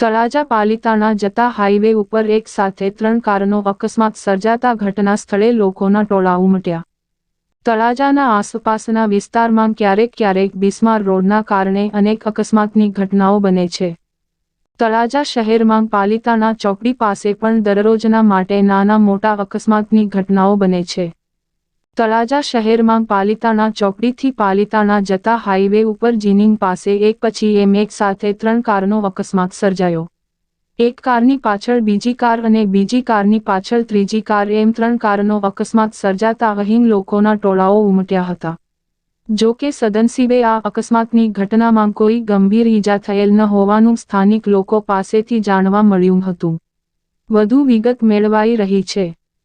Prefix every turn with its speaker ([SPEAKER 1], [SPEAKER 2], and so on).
[SPEAKER 1] તળાજા પાલિતાણા જતા હાઈવે ઉપર એક સાથે ત્રણ કારનો અકસ્માત સર્જાતા ઘટના સ્થળે લોકોના ટોળા ઉમટ્યા. તળાજાના આસપાસના વિસ્તારમાં ક્યારેક ક્યારેક બિસ્માર રોડના કારણે અનેક અકસ્માતની ઘટનાઓ બને છે. તળાજા શહેરમાં પાલિતાણા ચોકડી પાસે પણ દરરોજના માટે નાના મોટા અકસ્માતની ઘટનાઓ બને છે. તળાજા શહેરમાં પાલિતાણા ચોકડીથી પાલિતાણા જતા હાઈવે ઉપર જીનિંગ પાસે એક પછી એમ એક સાથે ત્રણ કારનો અકસ્માત સર્જાયો. એક કારની પાછળ બીજી કાર અને બીજી કારની પાછળ ત્રીજી કાર એમ ત્રણ કારનો અકસ્માત સર્જાતા અહીં લોકોના ટોળાઓ ઉમટ્યા હતા. જો કે સદનસીબે આ અકસ્માતની ઘટનામાં કોઈ ગંભીર ઈજા થયેલ ન હોવાનું સ્થાનિક લોકો પાસેથી જાણવા મળ્યું હતું. વધુ વિગત મેળવાઈ રહી છે.